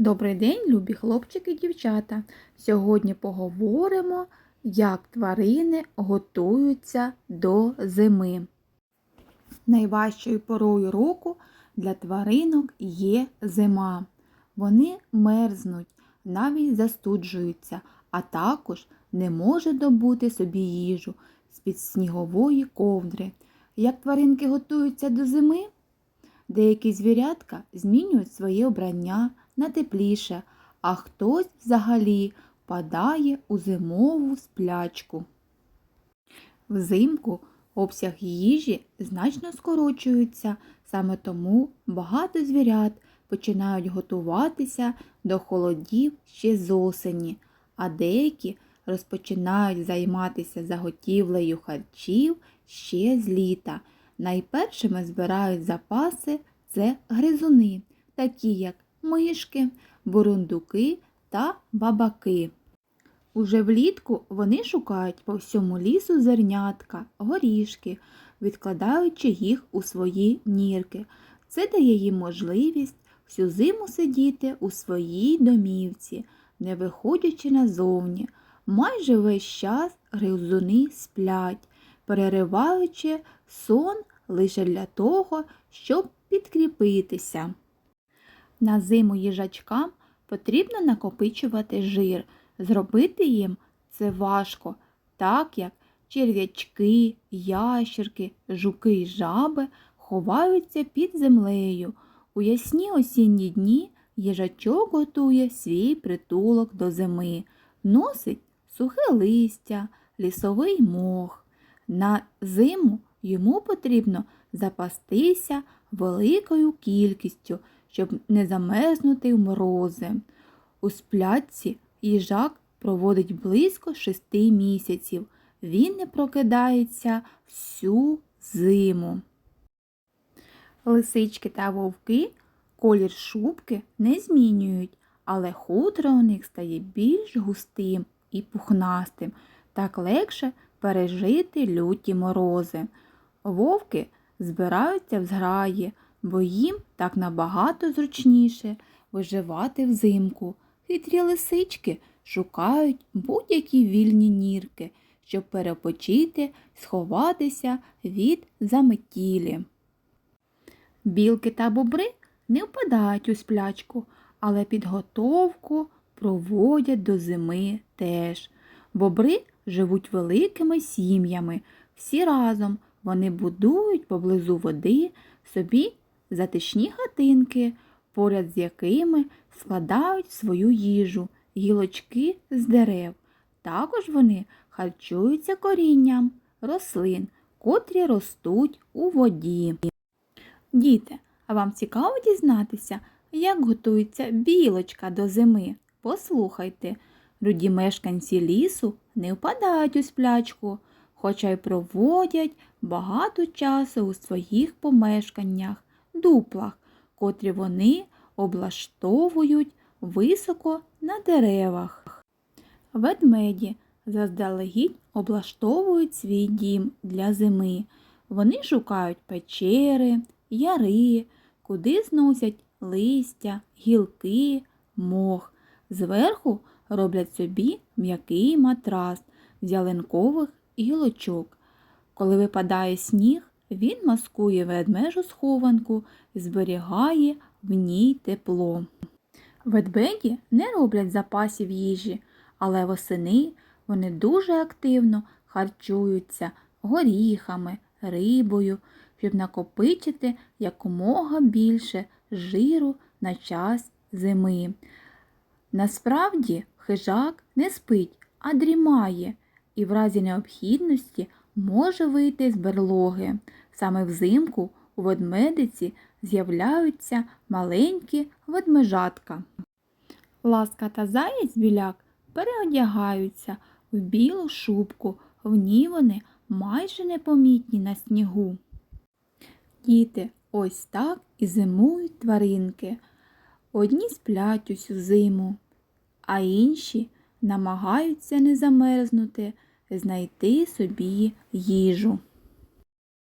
Добрий день, любі хлопчики і дівчата. Сьогодні поговоримо, як тварини готуються до зими. Найважчою порою року для тваринок є зима. Вони мерзнуть, навіть застуджуються, а також не можуть добути собі їжу з-під снігової ковдри. Як тваринки готуються до зими? Деякі звірятка змінюють своє обрання на тепліше, а хтось взагалі впадає у зимову сплячку. Взимку обсяг їжі значно скорочується, саме тому багато звірят починають готуватися до холодів ще з осені, а деякі розпочинають займатися заготівлею харчів ще з літа. Найпершими збирають запаси це гризуни, такі як мишки, бурундуки та бабаки. Уже влітку вони шукають по всьому лісу зернятка, горішки, відкладаючи їх у свої нірки. Це дає їм можливість всю зиму сидіти у своїй домівці, не виходячи назовні. Майже весь час гризуни сплять, перериваючи сон лише для того, щоб підкріпитися. На зиму їжачкам потрібно накопичувати жир. Зробити їм це важко, так як черв'ячки, ящерки, жуки й жаби ховаються під землею. У ясні осінні дні їжачок готує свій притулок до зими, носить сухе листя, лісовий мох. На зиму йому потрібно запастися великою кількістю, щоб не замерзнути в морози. У сплятці їжак проводить близько шести місяців. Він не прокидається всю зиму. Лисички та вовки колір шубки не змінюють, але хутро у них стає більш густим і пухнастим, так легше пережити люті морози. Вовки збираються в зграї, бо їм так набагато зручніше виживати взимку. Хитрі лисички шукають будь-які вільні нірки, щоб перепочити, сховатися від заметілі. Білки та бобри не впадають у сплячку, але підготовку проводять до зими теж. Бобри живуть великими сім'ями. Всі разом вони будують поблизу води собі затишні хатинки, поряд з якими складають свою їжу, гілочки з дерев. Також вони харчуються корінням рослин, котрі ростуть у воді. Діти, а вам цікаво дізнатися, як готується білочка до зими? Послухайте, руді мешканці лісу не впадають у сплячку, хоча й проводять багато часу у своїх помешканнях, дуплах, котрі вони облаштовують високо на деревах. Ведмеді заздалегідь облаштовують свій дім для зими. Вони шукають печери, яри, куди зносять листя, гілки, мох. Зверху роблять собі м'який матрас з ялинкових гілочок. Коли випадає сніг, він маскує ведмежу схованку зберігає в ній тепло. Ведмеді не роблять запасів їжі, але восени вони дуже активно харчуються горіхами, рибою, щоб накопичити якомога більше жиру на час зими. Насправді хижак не спить, а дрімає і в разі необхідності може вийти з берлоги. Саме взимку у ведмедиці з'являються маленькі ведмежатка. Ласка та заєць біляк переодягаються в білу шубку, в ній вони майже непомітні на снігу. Діти, ось так і зимують тваринки. Одні сплять усю зиму, а інші намагаються не замерзнути, знайти собі їжу.